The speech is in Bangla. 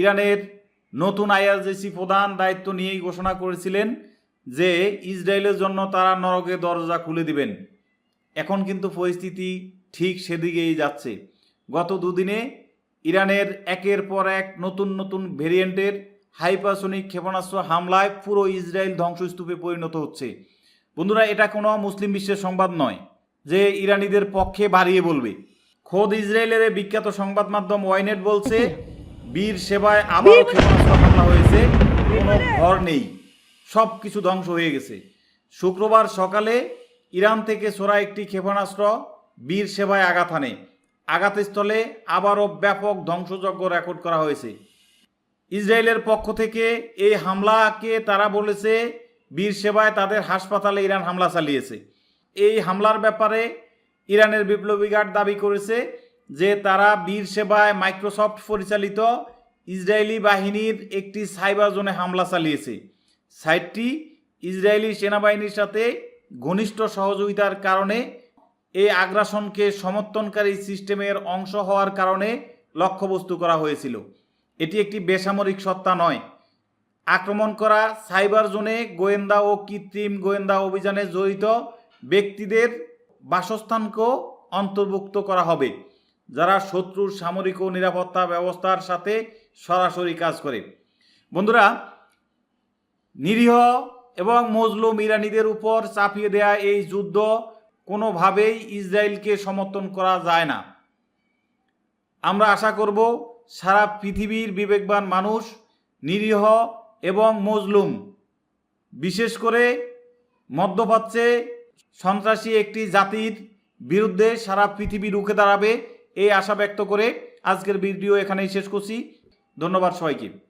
ইরানের নতুন আইআরজেসি প্রধান দায়িত্ব নিয়েই ঘোষণা করেছিলেন যে ইসরায়েলের জন্য তারা নরকে দরজা খুলে দিবেন। এখন কিন্তু পরিস্থিতি ঠিক সেদিকেই যাচ্ছে। গত দুদিনে ইরানের একের পর এক নতুন নতুন ভেরিয়েন্টের হাইপারসোনিক ক্ষেপণাস্ত্র হামলায় পুরো ইসরায়েল ধ্বংসস্তূপে পরিণত হচ্ছে। বন্ধুরা, এটা কোনো মুসলিম বিশ্বের সংবাদ নয় যে ইরানিদের পক্ষে বাড়িয়ে বলবে। খোদ ইসরায়েলের বিখ্যাত সংবাদ মাধ্যম ওয়াইনেট বলছে বীর সেবায় আবারও ক্ষেপণাস্ত্র হামলা হয়েছে কোনো ঘর নেই। সব কিছু ধ্বংস হয়ে গেছে। শুক্রবার সকালে ইরান থেকে ছোড়া একটি ক্ষেপণাস্ত্র বীর সেবায় আঘাত হানে। আঘাতস্থলে আবারও ব্যাপক ধ্বংসযজ্ঞ রেকর্ড করা হয়েছে। ইসরায়েলের পক্ষ থেকে এই হামলাকে তারা বলেছে বীর সেবায় তাদের হাসপাতালে ইরান হামলা চালিয়েছে। এই হামলার ব্যাপারে ইরানের বিপ্লবী গার্ড দাবি করেছে যে তারা বীর সেবায় মাইক্রোসফট পরিচালিত ইসরায়েলি বাহিনীর একটি সাইবার জোনে হামলা চালিয়েছে। সাইটটি ইসরায়েলি সেনাবাহিনীর সাথে ঘনিষ্ঠ সহযোগিতার কারণে এই আগ্রাসনকে সমর্থনকারী সিস্টেমের অংশ হওয়ার কারণে লক্ষ্যবস্তু করা হয়েছিল। এটি একটি বেসামরিক সত্তা নয়। আক্রমণ করা সাইবার জোনে গোয়েন্দা ও কৃত্রিম গোয়েন্দা অভিযানে জড়িত ব্যক্তিদের বাসস্থানকেও অন্তর্ভুক্ত করা হবে। যারা শত্রুর সামরিক ও নিরাপত্তা ব্যবস্থার সাথে সরাসরি কাজ করে। বন্ধুরা, নিরীহ এবং মজলুম ইরানিদের উপর চাপিয়ে দেয়া এই যুদ্ধ কোনোভাবেই ইসরায়েলকে সমর্থন করা যায় না। আমরা আশা করব সারা পৃথিবীর বিবেকবান মানুষ, নিরীহ এবং মজলুম, বিশেষ করে মধ্যপ্রাচ্যে সন্ত্রাসী একটি জাতির বিরুদ্ধে সারা পৃথিবী রুখে দাঁড়াবে এই আশা ব্যক্ত করে আজকের ভিডিও এখানেই শেষ করছি। ধন্যবাদ সবাইকে।